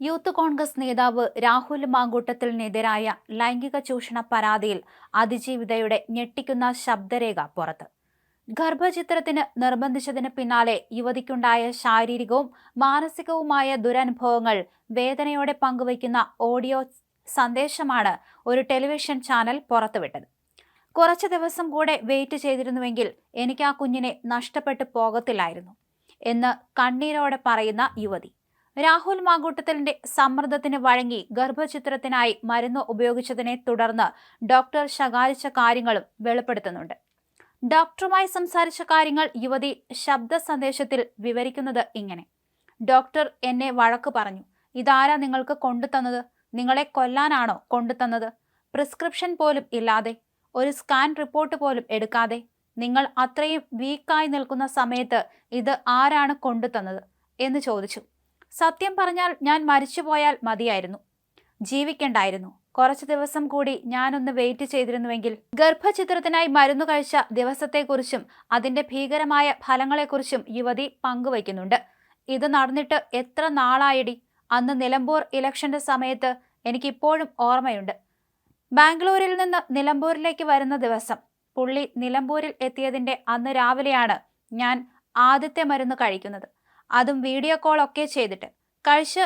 Youth Congress നേതാവ് രാഹുൽ മാങ്കൂട്ടത്തിനെതിരായ ലൈംഗിക ചൂഷണ പരാതിയിൽ അതിജീവിതയുടെ ഞെട്ടിക്കുന്ന ശബ്ദരേഖ പുറത്ത്. ഗർഭചിത്രത്തിന് നിർബന്ധിച്ചതിന് പിന്നാലെ യുവതിക്കുണ്ടായ ശാരീരികവും മാനസികവുമായ ദുരനുഭവങ്ങൾ വേദനയോടെ പങ്കുവയ്ക്കുന്ന ഓഡിയോ സന്ദേശമാണ് ഒരു ടെലിവിഷൻ ചാനൽ പുറത്തുവിട്ടത്. കുറച്ച് ദിവസം കൂടെ വെയിറ്റ് ചെയ്തിരുന്നുവെങ്കിൽ എനിക്ക് ആ കുഞ്ഞിനെ നഷ്ടപ്പെട്ടു പോകത്തില്ലായിരുന്നു എന്ന് കണ്ണീരോടെ പറയുന്ന യുവതി. രാഹുൽ മാങ്കൂട്ടത്തലിന്റെ സമ്മർദ്ദത്തിന് വഴങ്ങി ഗർഭചിത്രത്തിനായി മരുന്ന് ഉപയോഗിച്ചതിനെ തുടർന്ന് ഡോക്ടർ ശകാരിച്ച കാര്യങ്ങളും വെളിപ്പെടുത്തുന്നുണ്ട്. ഡോക്ടറുമായി സംസാരിച്ച കാര്യങ്ങൾ യുവതി ശബ്ദ സന്ദേശത്തിൽ വിവരിക്കുന്നത് ഇങ്ങനെ. ഡോക്ടർ എന്നെ വഴക്ക് പറഞ്ഞു. ഇതാരാ നിങ്ങൾക്ക് കൊണ്ടുതന്നത്? നിങ്ങളെ കൊല്ലാനാണോ കൊണ്ടുതന്നത്? പ്രിസ്ക്രിപ്ഷൻ പോലും ഇല്ലാതെ ഒരു സ്കാൻ റിപ്പോർട്ട് പോലും എടുക്കാതെ നിങ്ങൾ അത്രയും വീക്കായി നിൽക്കുന്ന സമയത്ത് ഇത് ആരാണ് കൊണ്ടുതന്നത്? എന്ന് ചോദിച്ചു. സത്യം പറഞ്ഞാൽ ഞാൻ മരിച്ചുപോയാൽ മതിയായിരുന്നു. ജീവിക്കണ്ടായിരുന്നു. കുറച്ച് ദിവസം കൂടി ഞാനൊന്ന് വെയിറ്റ് ചെയ്തിരുന്നുവെങ്കിൽ ഗർഭചിത്രത്തിനായി മരുന്നു കഴിച്ച ദിവസത്തെക്കുറിച്ചും അതിന്റെ ഭീകരമായ ഫലങ്ങളെക്കുറിച്ചും യുവതി പങ്കുവയ്ക്കുന്നുണ്ട്. ഇത് നടന്നിട്ട് എത്ര നാളായിടി? അന്ന് നിലമ്പൂർ ഇലക്ഷന്റെ സമയത്ത് എനിക്കിപ്പോഴും ഓർമ്മയുണ്ട്. ബാംഗ്ലൂരിൽ നിന്ന് നിലമ്പൂരിലേക്ക് വരുന്ന ദിവസം പുള്ളി നിലമ്പൂരിൽ എത്തിയതിന്റെ അന്ന് രാവിലെയാണ് ഞാൻ ആദ്യത്തെ മരുന്ന് കഴിക്കുന്നത്. അതും വീഡിയോ കോൾ ഒക്കെ ചെയ്തിട്ട്. കഴിച്ച്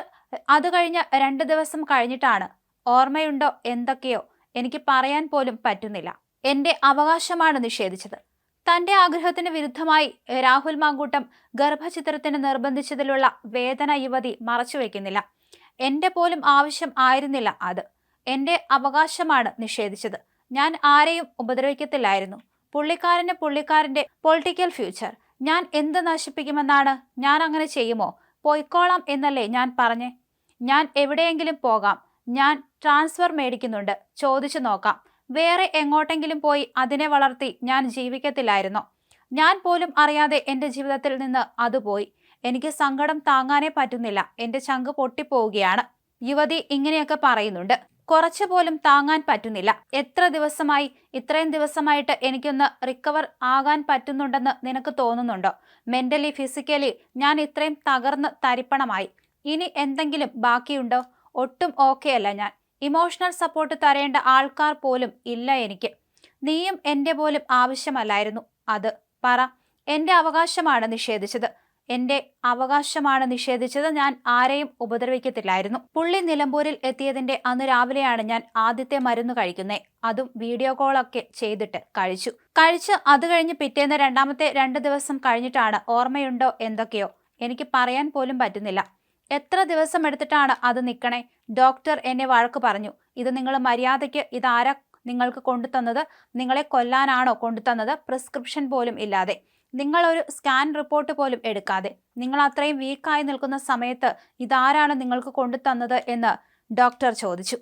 അത് കഴിഞ്ഞ രണ്ട് ദിവസം കഴിഞ്ഞിട്ടാണ് ഓർമ്മയുണ്ടോ എന്തൊക്കെയോ എനിക്ക് പറയാൻ പോലും പറ്റുന്നില്ല. എന്റെ അവകാശമാണ് നിഷേധിച്ചത്. തന്റെ ആഗ്രഹത്തിന് വിരുദ്ധമായി രാഹുൽ മാങ്കൂട്ടം ഗർഭചിത്രത്തിന് നിർബന്ധിച്ചതിലുള്ള വേദന യുവതി മറച്ചുവെക്കുന്നില്ല എന്റെ പോലും ആവശ്യം ആയിരുന്നില്ല അത്. എന്റെ അവകാശമാണ് നിഷേധിച്ചത്. ഞാൻ ആരെയും ഉപദ്രവിക്കത്തില്ലായിരുന്നു. പുള്ളിക്കാരന് പുള്ളിക്കാരന്റെ പൊളിറ്റിക്കൽ ഫ്യൂച്ചർ. ഞാൻ എന്ത് നശിപ്പിക്കുമെന്നാണ്? ഞാൻ അങ്ങനെ ചെയ്യുമോ? പോയിക്കോളാം എന്നല്ലേ ഞാൻ പറഞ്ഞേ. ഞാൻ എവിടെയെങ്കിലും പോകാം. ഞാൻ ട്രാൻസ്ഫർ മേടിക്കുന്നുണ്ട്. ചോദിച്ചു നോക്കാം. വേറെ എങ്ങോട്ടെങ്കിലും പോയി അതിനെ വളർത്തി ഞാൻ ജീവിക്കത്തില്ലായിരുന്നോ? ഞാൻ പോലും അറിയാതെ എന്റെ ജീവിതത്തിൽ നിന്ന് അത് പോയി. എനിക്ക് സങ്കടം താങ്ങാനേ പറ്റുന്നില്ല. എന്റെ ചങ്ക് പൊട്ടിപ്പോവുകയാണ്. യുവതി ഇങ്ങനെയൊക്കെ പറയുന്നുണ്ട്. കുറച്ചു പോലും താങ്ങാൻ പറ്റുന്നില്ല. എത്ര ദിവസമായി ഇത്രയും ദിവസമായിട്ട് എനിക്കൊന്ന് റിക്കവർ ആകാൻ പറ്റുന്നുണ്ടെന്ന് നിനക്ക് തോന്നുന്നുണ്ടോ? മെന്റലി ഫിസിക്കലി ഞാൻ ഇത്രയും തകർന്ന് തരിപ്പണമായി. ഇനി എന്തെങ്കിലും ബാക്കിയുണ്ടോ? ഒട്ടും ഓക്കെ അല്ല ഞാൻ. ഇമോഷണൽ സപ്പോർട്ട് തരേണ്ട ആൾക്കാർ പോലും ഇല്ല എനിക്ക്. നീയും എന്റെ പോലും ആവശ്യമല്ലായിരുന്നു. അത് പറ. എന്റെ അവകാശമാണ് നിഷേധിച്ചത്. എന്റെ അവകാശമാണ് നിഷേധിച്ചത്. ഞാൻ ആരെയും ഉപദ്രവിക്കത്തില്ലായിരുന്നു. പുള്ളി നിലമ്പൂരിൽ എത്തിയതിന്റെ അന്ന് രാവിലെയാണ് ഞാൻ ആദ്യത്തെ മരുന്ന് കഴിക്കുന്നേ. അതും വീഡിയോ കോളൊക്കെ ചെയ്തിട്ട് കഴിച്ചു. കഴിച്ച് അത് കഴിഞ്ഞ് പിറ്റേന്ന് രണ്ടാമത്തെ രണ്ട് ദിവസം കഴിഞ്ഞിട്ടാണ് ഓർമ്മയുണ്ടോ എന്തൊക്കെയോ. എനിക്ക് പറയാൻ പോലും പറ്റുന്നില്ല. എത്ര ദിവസം എടുത്തിട്ടാണ് അത് നിൽക്കണേ ഡോക്ടർ എന്നെ വഴക്ക് പറഞ്ഞു. ഇത് നിങ്ങൾ മര്യാദയ്ക്ക് ഇതാരാ നിങ്ങൾക്ക് കൊണ്ടുതന്നത്? നിങ്ങളെ കൊല്ലാനാണോ കൊണ്ടുതന്നത്? പ്രിസ്ക്രിപ്ഷൻ പോലും ഇല്ലാതെ. നിങ്ങൾ ഒരു സ്കാൻ റിപ്പോർട്ട് പോലും എടുക്കാതെ നിങ്ങൾ അത്രയും വീക്കായി നിൽക്കുന്ന സമയത്ത് ഇതാരാണ് നിങ്ങൾക്ക് കൊണ്ടുതന്നത് എന്ന് ഡോക്ടർ ചോദിച്ചു.